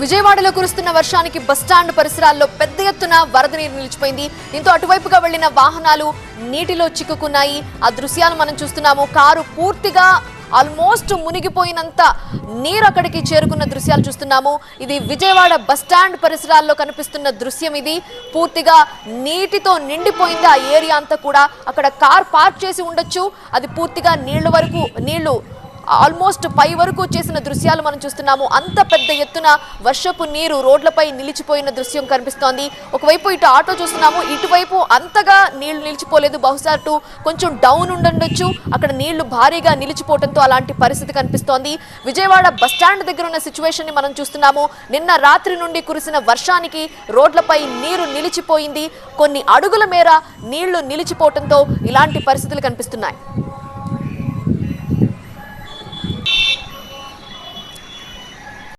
విజయవాడలో కురుస్తున్న వర్షానికి బస్టాండ్ పరిసరాల్లో పెద్ద ఎత్తున వరద నీరు నిలిచిపోయింది. దీంతో అటువైపుగా వెళ్ళిన వాహనాలు నీటిలో చిక్కుకున్నాయి. ఆ దృశ్యాలు మనం చూస్తున్నాము. కారు పూర్తిగా ఆల్మోస్ట్ మునిగిపోయినంత నీరు అక్కడికి చేరుకున్న దృశ్యాలు చూస్తున్నాము. ఇది విజయవాడ బస్టాండ్ పరిసరాల్లో కనిపిస్తున్న దృశ్యం ఇది. పూర్తిగా నీటితో నిండిపోయింది ఆ ఏరియా అంతా కూడా. అక్కడ కార్ పార్క్ చేసి ఉండొచ్చు. అది పూర్తిగా నీళ్ళ వరకు నీళ్ళు ఆల్మోస్ట్ పై వరకు వచ్చేసిన దృశ్యాలు మనం చూస్తున్నాము. అంత పెద్ద ఎత్తున వర్షపు నీరు రోడ్లపై నిలిచిపోయిన దృశ్యం కనిపిస్తోంది. ఒకవైపు ఇటు ఆటో చూస్తున్నాము. ఇటువైపు అంతగా నీళ్ళు నిలిచిపోలేదు. బహుశా అటు కొంచెం డౌన్ ఉండొచ్చు. అక్కడ నీళ్ళు భారీగా నిలిచిపోవడంతో అలాంటి పరిస్థితి కనిపిస్తోంది. విజయవాడ బస్టాండ్ దగ్గర ఉన్న సిచ్యువేషన్ని మనం చూస్తున్నాము. నిన్న రాత్రి నుండి కురిసిన వర్షానికి రోడ్లపై నీరు నిలిచిపోయింది. కొన్ని అడుగుల మేర నీళ్ళు నిలిచిపోవడంతో ఇలాంటి పరిస్థితులు కనిపిస్తున్నాయి.